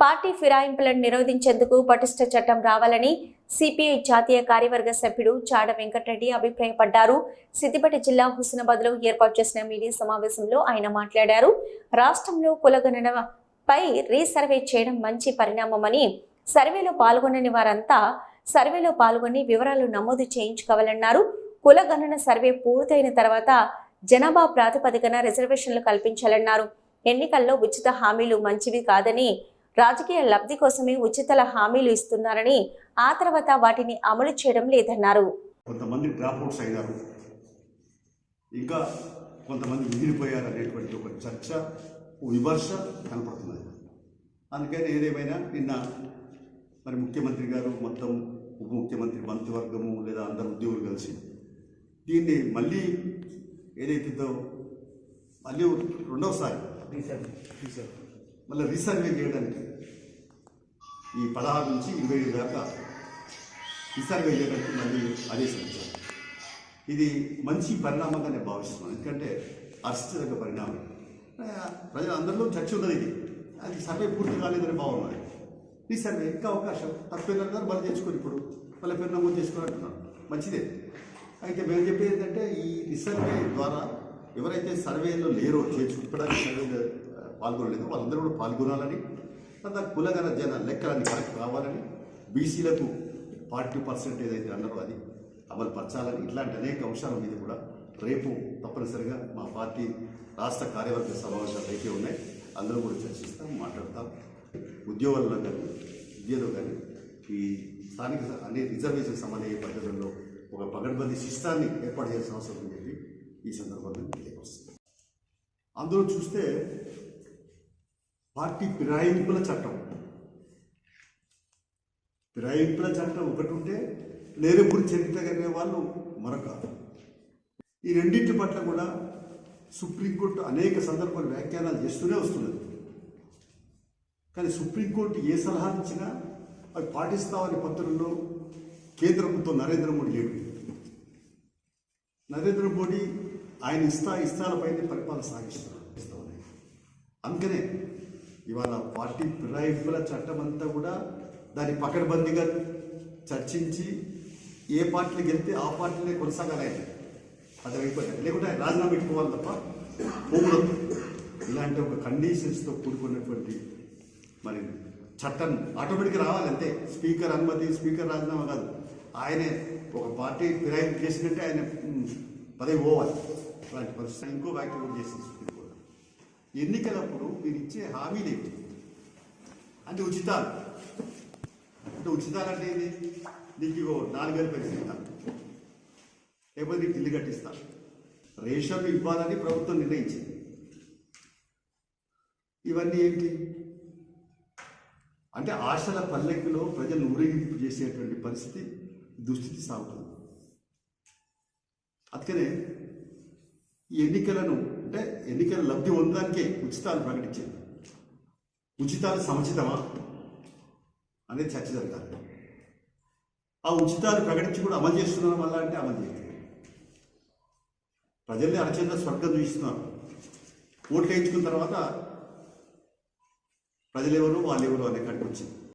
Party ఫిరాయింపులను నిరోధించేందుకు పటిష్ట చట్టం రావాలని సిపిఐ జాతీయ కార్యవర్గ సభ్యుడు చాడ వెంకటరెడ్డి అభిప్రాయపడ్డారు. సిద్దిపేట జిల్లా హుస్నాబాద్లో ఏర్పాటు చేసిన మీడియా సమావేశంలో ఆయన మాట్లాడారు. రాష్ట్రంలో కులగణనపై రీసర్వే చేయడం మంచి పరిణామమని సర్వేలో పాల్గొనని వారంతా సర్వేలో పాల్గొని వివరాలు నమోదు చేయించుకోవాలన్నారు. కులగణన సర్వే పూర్తయిన తర్వాత జనాభా ప్రాతిపదికన రిజర్వేషన్లు కల్పించాలన్నారు. ఎన్నికల్లో ఉచిత హామీలు మంచివి కాదని రాజకీయ లబ్ధి కోసమే ఉచితల హామీలు ఇస్తున్నారని ఆ తర్వాత వాటిని అమలు చేయడం లేదన్నారు. కొంతమంది డ్రాప్అవుట్స్ అయినారు. ఇంకా కొంతమంది మిగిలిపోయారు అనేటువంటి ఒక చర్చ విమర్శ కనపడుతున్నది. అందుకని ఏదేమైనా నిన్న మరి ముఖ్యమంత్రి గారు మొత్తం ఉప ముఖ్యమంత్రి మంత్రివర్గము లేదా అందరు ఉద్యోగులు కలిసి దీన్ని మళ్ళీ ఏదైతుందో మళ్ళీ రెండవసారి మళ్ళీ రీసర్వే చేయడానికి ఈ పదహారు నుంచి ఇరవై ఐదు దాకా రీసర్వే చేయడానికి మళ్ళీ ఆదేశించారు ఇది మంచి పరిణామంగా నేను భావిస్తున్నాను ఎందుకంటే హర్షించదగ్గ పరిణామం. ప్రజలందరిలో చర్చ ఉన్నది ఇది. అది సర్వే పూర్తి కాలేదని భావన ఈ సర్వే ఇంకా అవకాశం. తప్పైన గారు మళ్ళీ తెచ్చుకొని ఇప్పుడు మళ్ళీ పేరు నమోదు చేసుకొని మంచిదే. అయితే మేము చెప్పేది ఏంటంటే ఈ రీసర్వే ద్వారా ఎవరైతే సర్వేలో లేరో చేర్చుకోవడానికి సర్వే పాల్గొనలేదు. వాళ్ళందరూ కూడా పాల్గొనాలని దాని కులగన జన లెక్కలన్నీ కరెక్ట్ కావాలని బీసీలకు ఫార్టీ పర్సెంట్ ఏదైతే అన్నారో అది అమలు పరచాలని ఇట్లాంటి అనేక అంశాల మీద కూడా రేపు తప్పనిసరిగా మా పార్టీ రాష్ట్ర కార్యవర్గ సమావేశాలు అయితే ఉన్నాయి. అందరూ కూడా చర్చిస్తాం మాట్లాడతాం. ఉద్యోగాల్లో కానీ విద్యలో కానీ ఈ స్థానిక అనే రిజర్వేషన్ సంబంధించిన పద్ధతుల్లో ఒక పగడ్బందీ శిస్తాన్ని ఏర్పాటు చేయాల్సిన అవసరం ఉందని చెప్పి ఈ సందర్భంగా తెలియపరుస్తుంది అందులో చూస్తే పార్టీ ఫిరాయింపుల చట్టం. ఫిరాయింపుల చట్టం ఒకటి ఉంటే లేరెప్పుడు చరిత్ర కలిగిన వాళ్ళు మరొక. ఈ రెండింటి పట్ల కూడా సుప్రీంకోర్టు అనేక సందర్భాలు వ్యాఖ్యానాలు చేస్తూనే వస్తున్నది. కానీ సుప్రీంకోర్టు ఏ సలహా ఇచ్చినా అవి పాటిస్తామని పత్రంలో కేంద్ర ప్రభుత్వం నరేంద్ర మోడీ లేడు. నరేంద్ర మోడీ ఆయన ఇస్తా ఇస్తాలపైనే పరిపాలన సాగిస్తున్నారు. అందుకనే ఇవాళ పార్టీ ఫిరాయింపుల చట్టం అంతా కూడా దాన్ని పకడ్బందీగా చర్చించి ఏ పార్టీలు గెలితే ఆ పార్టీనే కొనసాగాలని అది అయిపోయింది. లేకుంటే రాజీనామా పెట్టుకోవాలి తప్ప పోకూడదు. ఇలాంటి ఒక కండిషన్స్తో కూడుకున్నటువంటి మరి చట్టం ఆటోమేటిక్గా రావాలి అంతే. స్పీకర్ అనుమతి స్పీకర్ రాజీనామా కాదు. ఆయనే ఒక పార్టీ ఫిరాయింపు చేసినట్టే ఆయన పదవి పోవాలి. అలాంటి పరిస్థితి ఇంకో వ్యాఖ్య కూడా చేసింది ఎన్నికలప్పుడు మీరు ఇచ్చే హామీలు ఏమిటి అంటే ఉచితాలు. అంటే ఉచితాలు అంటే ఏంటి నీకు ఇగో నాలుగేళ్ళు పెంచుతాను లేకపోతే నీకు ఇల్లు కట్టిస్తా. రేషన్ ఇవ్వాలని ప్రభుత్వం నిర్ణయించింది. ఇవన్నీ ఏంటి? అంటే ఆశల పల్లెకిలో ప్రజలు ఊరేగింపు చేసేటువంటి పరిస్థితి దుస్థితి సాగుతుంది. అందుకనే ఈ ఎన్నికలను అంటే ఎన్నికల లబ్ధి పొందడానికే ఉచితాలు ప్రకటించింది ఉచితాలు సముచితమా? అనేది చర్చ జరగాలి ఆ ఉచితాలు ప్రకటించి కూడా అమలు చేస్తున్నారు వల్ల అంటే అమలు చేయలేదు. ప్రజల్ని అరచేత స్వర్గం చూపిస్తున్నారు. ఓట్లు వేయించుకున్న తర్వాత ప్రజలెవరు? వాళ్ళెవరు అనే కాడికి వచ్చింది